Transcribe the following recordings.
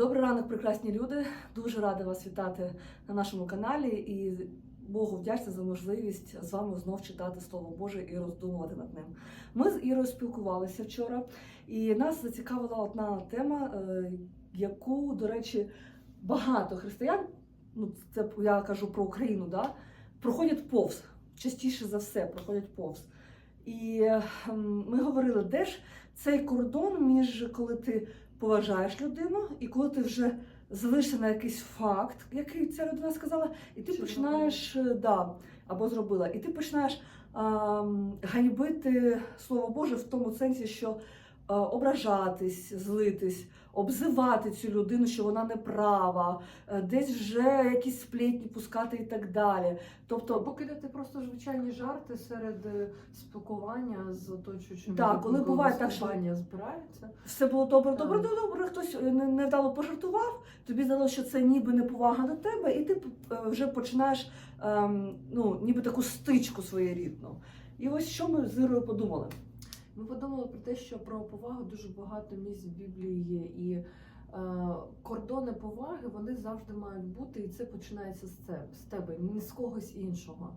Добрий ранок, прекрасні люди. Дуже рада вас вітати на нашому каналі і Богу вдячна за можливість з вами знов читати Слово Боже і роздумувати над ним. Ми з Ірою спілкувалися вчора, і нас зацікавила одна тема, е, яку, до речі, багато християн, ну це я кажу про Україну, да, проходять повз. Частіше за все проходять повз. І ем, ми говорили, де ж цей кордон між коли ти поважаєш людину, і коли ти вже залишишся на якийсь факт, який ця людина сказала, і ти Чи починаєш е, да, або зробила, і ти починаєш а, ганьбити слово Боже в тому сенсі, що ображатись, злитись, обзивати цю людину, що вона не права, е, десь вже якісь сплетні пускати і так далі. Тобто, Або кидати просто звичайні жарти серед е, спілкування з оточуючими. Так, коли буває так, що- компанія збирається. все було добре, добре, Так. добре. Хтось е, не- невдало пожартував, тобі здалося, що це ніби неповага до тебе, і ти е, вже починаєш ем, ну, ніби таку стичку своєрідну. І ось що ми з Ірою подумали. Ми подумали про те, що про повагу дуже багато місць в Біблії є, і е, кордони поваги вони завжди мають бути, і це починається з тебе, з тебе, не з когось іншого.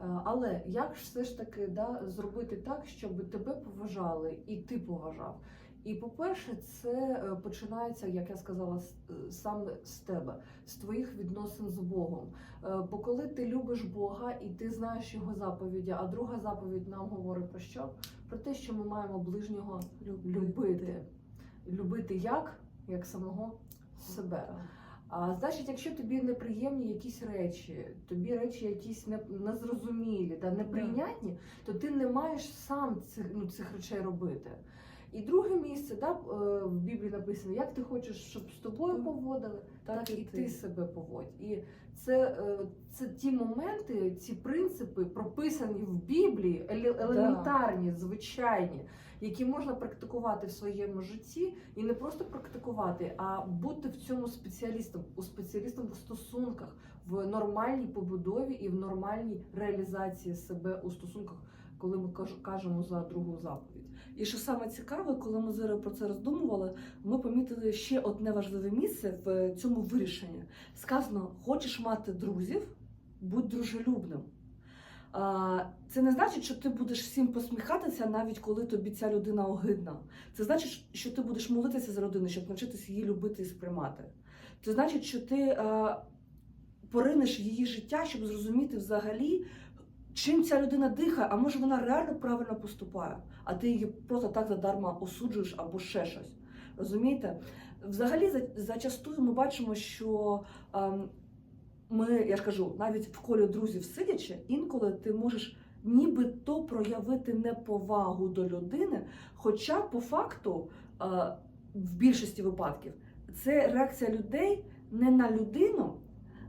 Е, але як ж все ж таки да, зробити так, щоб тебе поважали і ти поважав? І по-перше, це е, починається, як я сказала, е, саме з тебе, з твоїх відносин з Богом. Е, Бо коли ти любиш Бога і ти знаєш його заповіді, а друга заповідь нам говорить про що? Про те, що ми маємо ближнього любити. Любити як? Як самого себе. А значить, якщо тобі неприємні якісь речі, тобі речі якісь не- незрозумілі та неприйнятні, то ти не маєш сам цих, ну, цих речей робити. І друге місце, да, е, в Біблії написано, як ти хочеш, щоб з тобою поводили, Так так і ти. ти себе поводь. І це, е, це ті моменти, ці принципи прописані в Біблії, еле- елементарні, звичайні, які можна практикувати в своєму житті, і не просто практикувати, а бути в цьому спеціалістом, у спеціалістом в стосунках, в нормальній побудові і в нормальній реалізації себе у стосунках, коли ми кажемо за другу заповідь. І що саме цікаве, коли ми з Ірою про це роздумували, ми помітили ще одне важливе місце в цьому вирішенні. Сказано: хочеш мати друзів, будь дружелюбним. Це не значить, що ти будеш всім посміхатися, навіть коли тобі ця людина огидна. Це значить, що ти будеш молитися за людину, щоб навчитися її любити і сприймати. Це значить, що ти поринеш її життя, щоб зрозуміти взагалі, чим ця людина дихає, а може вона реально правильно поступає, а ти її просто так задарма осуджуєш або ще щось. Розумієте? Взагалі, зачастую ми бачимо, що ем, ми, я ж кажу, навіть в колі друзів сидячи, інколи ти можеш нібито проявити неповагу до людини, хоча по факту, е, в більшості випадків, це реакція людей не на людину,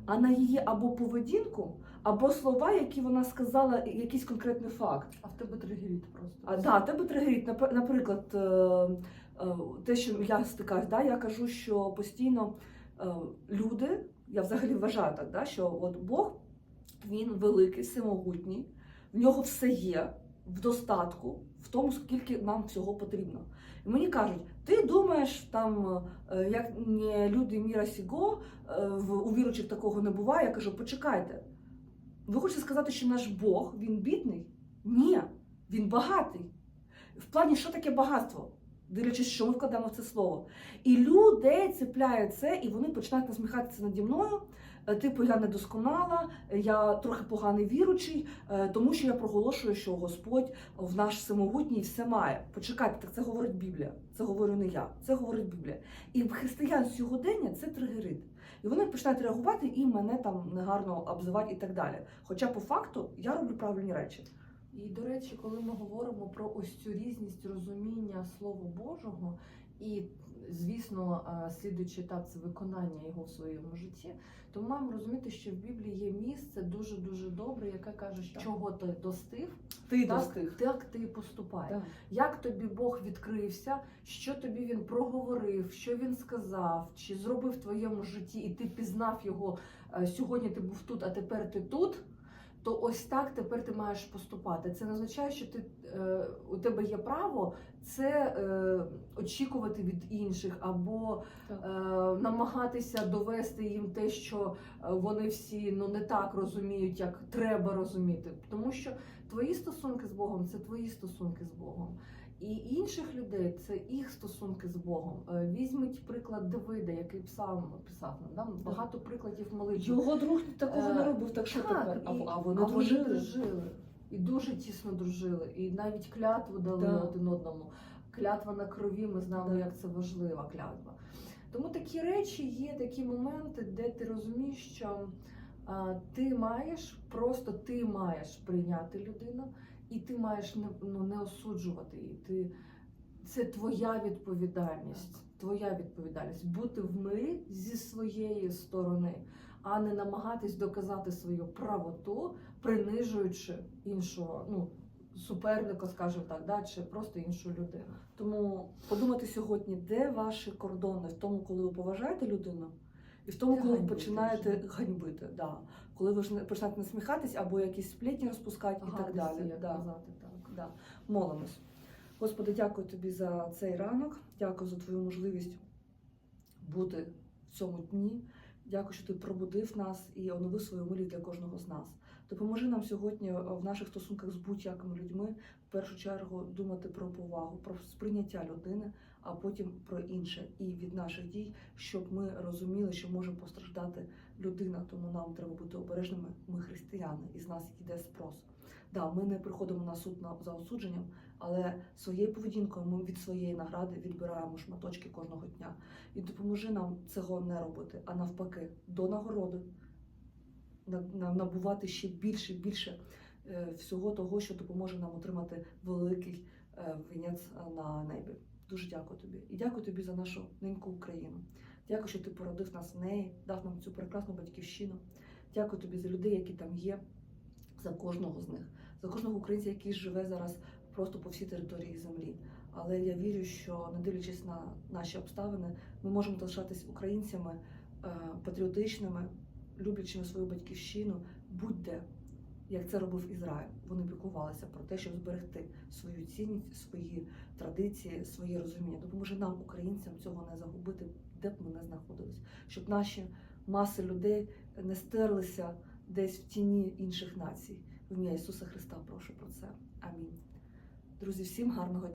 а на її або поведінку, або слова, які вона сказала, якийсь конкретний факт. А в тебе тригерить просто. А, да, тебе тригерить. Наприклад, е, е, те, що я стикаюсь, да, я кажу, що постійно е, люди, я взагалі вважаю так, да, що от Бог він великий, всемогутній, в нього все є в достатку, в тому, скільки нам всього потрібно. І мені кажуть, ти думаєш, там, е, як не люди міра сіго, е, у віручих такого не буває. Я кажу, почекайте. Ви хочете сказати, що наш Бог він бідний? Ні, він багатий. В плані, що таке багатство? Дивлячись, що ми вкладаємо в це слово. І людей цепляє це, і вони починають насміхатися наді мною. Е, Типу, я недосконала, я трохи поганий віручий, е, тому що я проголошую, що Господь в наш всемогутній все має. Почекайте, так це говорить Біблія. Це говорю не я, це говорить Біблія. І в християн сьогодення це тригерить. І вони починають реагувати і мене там негарно обзивати і так далі. Хоча по факту я роблю правильні речі. І до речі, коли ми говоримо про ось цю різність розуміння Слова Божого, і звісно, слідуючий етап це виконання його в своєму житті, то ми маємо розуміти, що в Біблії є місце дуже дуже добре, яке каже, Так. чого ти достиг, Ти так, достиг. так ти поступай. Так. Як тобі Бог відкрився, що тобі він проговорив, що він сказав, чи зробив в твоєму житті, і ти пізнав його е, сьогодні. Ти був тут, а тепер ти тут. То ось так тепер ти маєш поступати. Це не означає, що ти е, у тебе є право це е, очікувати від інших або е, намагатися довести їм те, що е, вони всі ну не так розуміють, як треба розуміти. Тому що твої стосунки з Богом це твої стосунки з Богом. І інших людей це їх стосунки з Богом. Е, Візьміть приклад Давида, який псалм писав нам. Там багато прикладів молитви. Його друг такого не Е, робив, так що тепер? І- а вони а дружили. дружили. І дуже тісно дружили. І навіть клятву дали Да. один одному. Клятва на крові, ми знаємо, Да. як це важлива клятва. Тому такі речі є такі моменти, де ти розумієш, що а, ти маєш, просто ти маєш прийняти людину, і ти маєш не, ну, не осуджувати її. Ти, це твоя відповідальність. Твоя відповідальність бути в мирі зі своєї сторони, а не намагатись доказати свою правоту, принижуючи іншого, ну суперника, скажімо так, да, чи просто іншу людину. Тому подумайте сьогодні, де ваші кордони в тому, коли ви поважаєте людину, і в тому, коли ви починаєте ганьбити. Да. Коли ви ж починаєте насміхатись або якісь сплетні розпускати і так далі. Да. казати так. Да. Молимось. Господи, дякую тобі за цей ранок. Дякую за твою можливість бути в цьому дні. Дякую, що ти пробудив нас і оновив свою милість для кожного з нас. Допоможи нам сьогодні е, в наших стосунках з будь-якими людьми в першу чергу думати про повагу, про сприйняття людини, а потім про інше і від наших дій, щоб ми розуміли, що може постраждати людина. Тому нам треба бути обережними. Ми християни, і з нас йде спрос. Да, ми не приходимо на суд на за осудженням, але своєю поведінкою ми від своєї награди відбираємо шматочки кожного дня. І допоможи нам цього не робити, а навпаки, до нагороди на- на- набувати ще більше і більше е, всього того, що допоможе нам отримати великий е, вінець е, на небі. Дуже дякую тобі. І дякую тобі за нашу неньку Україну. Дякую, що ти породив нас в неї, дав нам цю прекрасну батьківщину. Дякую тобі за людей, які там є, за кожного з них, за кожного українця, який живе зараз просто по всій території землі. Але я вірю, що не дивлячись на наші обставини, ми можемо залишатись українцями е, патріотичними, люблячими свою батьківщину, будь-де, як це робив Ізраїль. Вони піклувалися про те, щоб зберегти свою цінність, свої традиції, своє розуміння. Допоможе нам, українцям, цього не загубити, де б ми не знаходились, щоб наші маси людей не стерлися десь в тіні інших націй. В ім'я Ісуса Христа прошу про це. Амінь. Друзі, всім гарного дня.